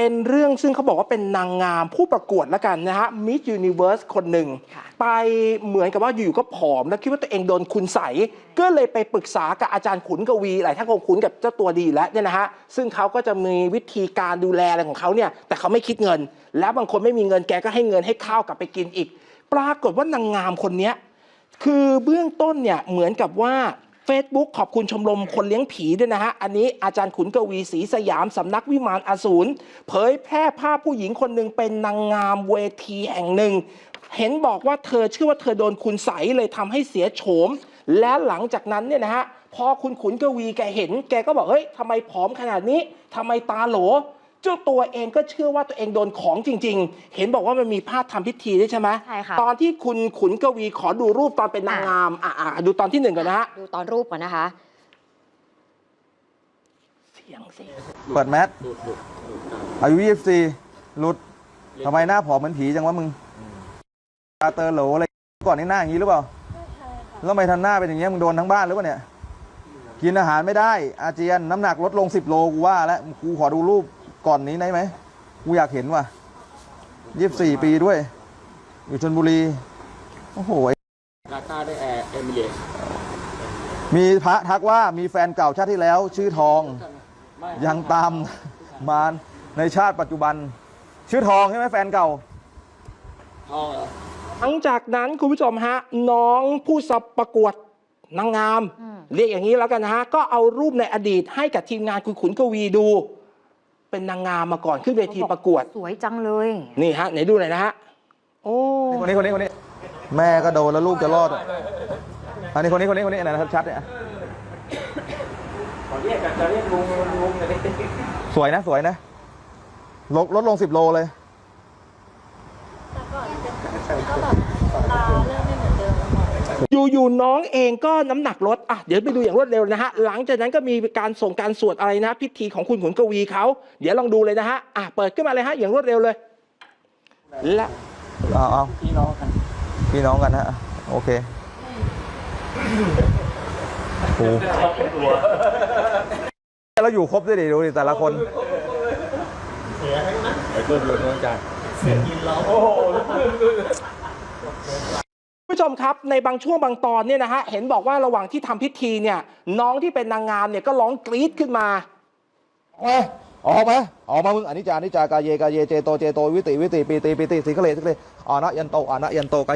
เป็นเรื่องซึ่งเขาบอกว่าเป็นนางงามผู้ประกวดแล้วกันนะฮะมิสยูนิเวิร์สคนหนึ่งค่ะไปเหมือนกับว่าอยู่ๆก็ผอม แล้วคิดว่าตัวเองโดนคุณใสยก็เลยไปปรึกษากับอาจารย์ขุนกวี หลายท่านคงคุ้นกับเจ้าตัวดีอยู่แล้วเนี่ยนะฮะซึ่งเขาก็จะมีวิธีการดูแลอะไรของเขาเนี่ยแต่เขาไม่คิดเงิน แล้วบางคนไม่มีเงินแกก็ให้เงินให้ข้าวกลับไปกินอีก ปรากฏว่านางงามคนเนี้ยคือเบื้องต้นเนี่ยเหมือนกับว่า Facebook ขอบคุณชมรมคนเลี้ยงผีด้วยนะฮะ อันนี้อาจารย์ขุนกวีศรีสยามสำนักวิมานอสูรเผยแพร่ภาพผู้หญิงคนหนึ่งเป็นนางงามเวทีแห่งหนึ่ง เห็นบอกว่าเธอเชื่อว่าเธอโดนคุณใสเลยทำให้เสียโฉม และหลังจากนั้นเนี่ยนะฮะพอคุณขุนกวีแกเห็น แกก็บอกเฮ้ยทำไมผอมขนาดนี้ทำไมตาโหล เจ้าตัวเองก็เชื่อว่าตัวเองโดนของจริง ๆ เห็นบอกว่ามันมีภาพทำพิธีด้วยใช่ไหมใช่ค่ะ ตอนที่คุณขุนกวีขอดูรูปตอนเป็นนางงามอะอะดูตอนที่หนึ่งก่อนนะฮะดูตอนรูปก่อนนะคะ เสียงสิเปิดแมสอายุ24หลุดทำไมหน้าผอมเหมือนผีจังวะมึงตาเตอโหลอะไรก่อนนี่หน้าอย่างนี้หรือเปล่าแล้วทำไมทันหน้าเป็นอย่างเงี้ยมึงโดนทั้งบ้านหรือเปล่าเนี่ย กินอาหารไม่ได้ อาเจียนน้ำหนักลดลง 10 โลกูว่าแล้วกูขอดูรูป ก่อนนี้ได้ไหมกูอยากเห็นว่ะ24ปีด้วย อยู่ชนบุรี โอ้โหกาตาร์ได้แอร์เอมิเรตส์มีพระทักว่ามีแฟนเก่าชาติที่แล้ว ชื่อทองไม่ยังตามมาในชาติปัจจุบัน ชื่อทองใช่ไหมแฟนเก่า ทองเหรอหลังจากนั้นคุณผู้ชมฮะ น้องผู้สประกวดนางงามอืมเรียกอย่างนี้แล้วกันนะฮะ ก็เอารูปในอดีตให้กับทีมงานคุณขุนกวีดู เป็นนางงามมาก่อนขึ้นเวทีประกวด สวยจังเลย นี่ฮะไหนดูหน่อยนะฮะโอ้คนนี้คนนี้คนนี้ แม่ก็โดนแล้วลูกจะรอดอะอันนี้คนนี้คนนี้คนนี้อันไหนนะครับชัดเนี่ยขอเรียกกันจะเรียกลุงลุงเลยสวยนะสวยนะลดลดลงสิบโลเลย อยู่ๆน้องเองก็น้ำหนักลดอะเดี๋ยวไปดูอย่างรวดเร็วนะฮะหลังจากนั้นก็มีการส่งการสวดอะไรนะ พิธีของคุณขุนกวีเขาเดี๋ยวลองดูเลยนะฮะอะเปิดขึ้นมาเลยฮะอย่างรวดเร็วเลยและเอาเอาพี่น้องกันพี่น้องกันฮะโอเคโอ้แล้วอยู่ครบด้วยดิดูดิแต่ละคนไอ้เพื่อนอยู่น้องจาน ผู้ชมครับในบางช่วงบางตอนเนี่ยนะฮะเห็นบอกว่าระหว่างที่ทำพิธีเนี่ย น้องที่เป็นนางงามเนี่ยก็ร้องกรี๊ดขึ้นมาออกมาออกมามึงอนิจจานิจจากาเยกาเยเจโตเจโตวิติวิติปีติปีติสิกเลสิกเลอานะยันโตอานะยันโตไก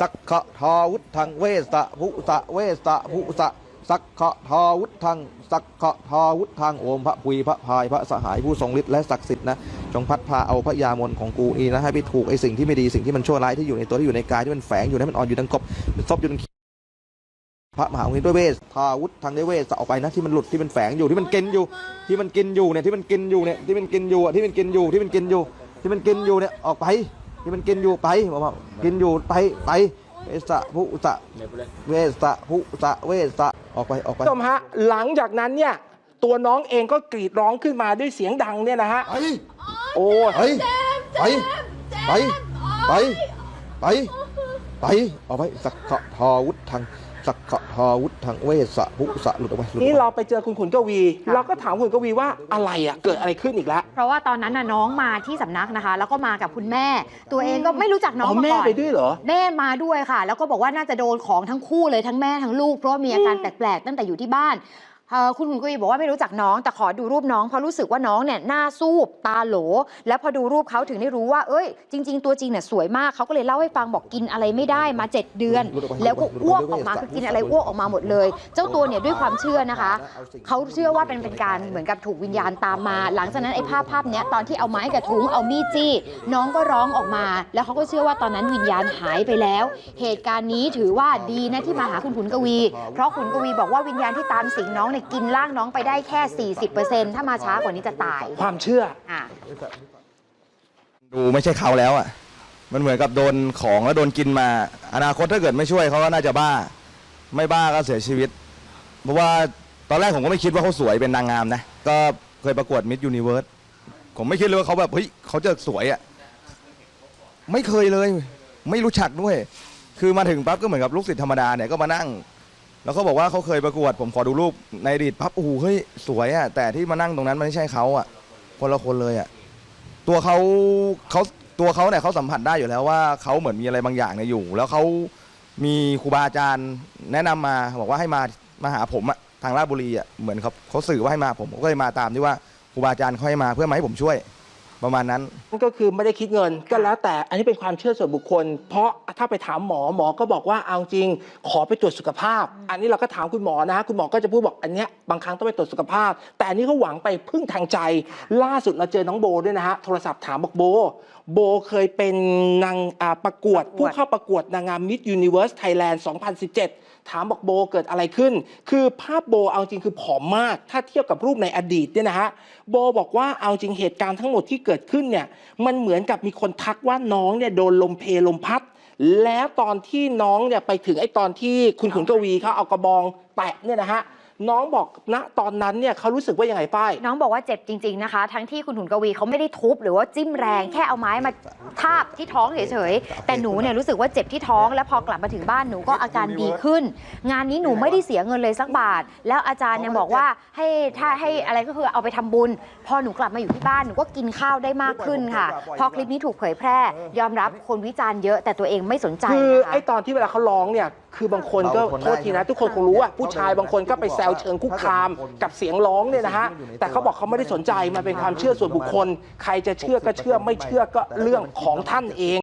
สักขะทาวุธังเวสะภุสะเวสะภุสะสักขะทาวุธังสักขะทาวุธังโอมพระพุยพระพายพระสหายผู้ทรงฤทธิ์และศักดิ์สิทธิ์นะ จงพัดพาเอาพระยามนของกูอีนะให้ไปถูกไอ้สิ่งที่ไม่ดีสิ่งที่มันชั่วร้ายที่อยู่ในตัวที่อยู่ในกายที่มันแฝงอยู่ให้มันอ่อนอยู่ดังกบซบอยู่ดังพระมหาองค์นี้ด้วยเวสทาวุธทางด้วยเวสออกไปนะที่มันหลุดที่มันแฝงอยู่ที่มันกินอยู่ ที่มันกินอยู่เนี่ยที่มันกินอยู่เนี่ยที่มันกินอยู่ที่มันกินอยู่ที่มันกินอยู่ ที่มันกินอยู่เนี่ยออกไป ที่มันกินอยู่ไปบอกว่ากินอยู่ไปไปเวสะภุสะเวสะภุสะเวสะออกไปออกไปผู้ชมฮะหลังจากนั้นเนี่ยตัวน้องเองก็กรีดร้องขึ้นมาด้วยเสียงดังเนี่ยนะฮะ โอ้ยไปไปไปไปไปไปออกไปสักขะทาวุธทางสักขะทาวุธทางเวสะภุสะหลุดออกไปหลุดออกนี่ไปเราไปเจอคุณขุนกวีค่ะเราก็ถามคุณกวีว่าอะไรอะเกิดอะไรขึ้นอีกแล้ว เพราะว่าตอนนั้นน่ะน้องมาที่สำนักนะคะ แล้วก็มากับคุณแม่ ตัวเองก็ไม่รู้จักน้องอ๋อมาแม่ก่อนไปด้วยเหรอแม่มาด้วยค่ะ แล้วก็บอกว่าน่าจะโดนของทั้งคู่เลยทั้งแม่ทั้งลูกเพราะว่ามีอาการแปลกๆตั้งแต่อยู่ที่บ้าน เอ่อคุณขุนกวีบอกว่าไม่รู้จักน้อง แต่ขอดูรูปน้องเพราะรู้สึกว่าน้องเนี่ยหน้าซูบตาโหล แล้วพอดูรูปเขาถึงได้รู้ว่าเอ้ย จริง ๆ ตัวจริงเนี่ยสวยมากเขาก็เลยเล่าให้ฟังบอกกินอะไรไม่ได้มา 7 เดือน แล้วก็อ้วกออกมาคือกินอะไรอ้วกออกมาหมดเลย เจ้าตัวเนี่ยด้วยความเชื่อนะคะเขาเชื่อว่าเป็นเป็นการเหมือนกับถูกวิญญาณตามมา หลังจากนั้นไอ้ภาพภาพเนี้ยตอนที่เอาไม้กับถุงเอามีดจี้ น้องก็ร้องออกมา แล้วเขาก็เชื่อว่าตอนนั้นวิญญาณหายไปแล้ว เหตุการณ์นี้ถือว่าดีนะที่มาหาคุณขุนกวี เพราะขุนกวีบอกว่าวิญญาณที่ตามสิงน้องเนี่ยกินร่างน้องไปได้แค่ 40%ถ้ามาช้ากว่านี้จะตายความเชื่อ อะ ดูไม่ใช่เขาแล้วอะ มันเหมือนกับโดนของแล้วโดนกินมา อนาคตถ้าเกิดไม่ช่วยเขาก็น่าจะบ้า ไม่บ้าก็เสียชีวิต เพราะว่าตอนแรกผมก็ไม่คิดว่าเขาสวยเป็นนางงามนะ ก็เคยประกวดมิสยูนิเวิร์ส ผมไม่คิดเลยว่าเขาแบบเฮ้ยเขาจะสวยอะ ไม่เคยเลย ไม่รู้จักด้วย คือมาถึงปั๊บก็เหมือนกับลูกศิษย์ธรรมดาเนี่ยก็มานั่ง แล้วเขาบอกว่าเขาเคยประกวด ผมขอดูรูปในอดีตปั๊บโอ้โหเฮ้ยสวยอะแต่ที่มานั่งตรงนั้นมันไม่ใช่เขาอะคนละคนเลยอะตัวเขาเขาตัวเขาเนี่ยเขาสัมผัสได้อยู่แล้วว่าเขาเหมือนมีอะไรบางอย่างเนี่ยอยู่ แล้วเขามีครูบาอาจารย์แนะนำมาบอกว่าให้มามาหาผมอะทางราชบุรีอะเหมือนเขาเขาสื่อว่าให้มาผมผมก็เลยมาตามที่ว่าครูบาอาจารย์เขาให้มาเพื่อมาให้ผมช่วย ประมาณนั้นนั่นก็คือไม่ได้คิดเงินก็แล้วแต่อันนี้เป็นความเชื่อส่วนบุคคล เพราะถ้าไปถามหมอหมอก็บอกว่าเอาจริง ขอไปตรวจสุขภาพ อันนี้เราก็ถามคุณหมอนะคุณหมอก็จะพูดบอกอันเนี้ยบางครั้งต้องไปตรวจสุขภาพ แต่อันนี้เขาหวังไปพึ่งทางใจ ล่าสุดเราเจอน้องโบด้วยนะฮะโทรศัพท์ถามบอกโบ โบเคยเป็นนางอ่าประกวดผู้เข้าประกวดนางงามมิสยูนิเว r ร์สไทยแลนด์2017 ถามบอกโบเกิดอะไรขึ้น คือภาพโบเอาจริงคือผอมมาก ถ้าเทียบกับรูปในอดีตเนี่ยนะฮะโบบอกว่าเอาจริงเหตุการณ์ทั้งหมดที่เกิดขึ้นเนี่ยมันเหมือนกับมีคนทักว่าน้องเนี่ยโดนลมเพลลมพัด แล้วตอนที่น้องเนี่ยไปถึงไอ้ตอนที่คุณขุนกวีเขาเอากระบองแตะเนี่ยนะฮะ น้องบอกณตอนนั้นเนี่ยเขารู้สึกว่ายังไงป้าย น้องบอกว่าเจ็บจริง ๆนะคะ ทั้งที่คุณหุนกวีเขาไม่ได้ทุบหรือว่าจิ้มแรงแค่เอาไม้มาทาบที่ท้องเฉยๆแต่หนูเนี่ยรู้สึกว่าเจ็บที่ท้อง แล้วพอกลับมาถึงบ้านหนูก็อาการดีขึ้น งานนี้หนูไม่ได้เสียเงินเลยสักบาท แล้วอาจารย์ยังบอกว่าให้ถ้าให้อะไรก็คือเอาไปทำบุญ พอหนูกลับมาอยู่ที่บ้านหนูก็กินข้าวได้มากขึ้นค่ะ พอคลิปนี้ถูกเผยแพร่ ยอมรับคนวิจารณ์เยอะแต่ตัวเองไม่สนใจคือนะคะไอ้ตอนที่เวลาเขาร้องเนี่ย คือบางคนก็เราคนได้โทษทีนะใช่ไหมทุกคนคงรู้อะผู้ชายบางคนก็ไปแซวเชิงคุกคามกับเสียงร้องเนี่ยนะฮะแต่เขาบอกเขาไม่ได้สนใจมันเป็นความเชื่อส่วนบุคคล ใครจะเชื่อก็เชื่อไม่เชื่อก็เรื่องของท่านเอง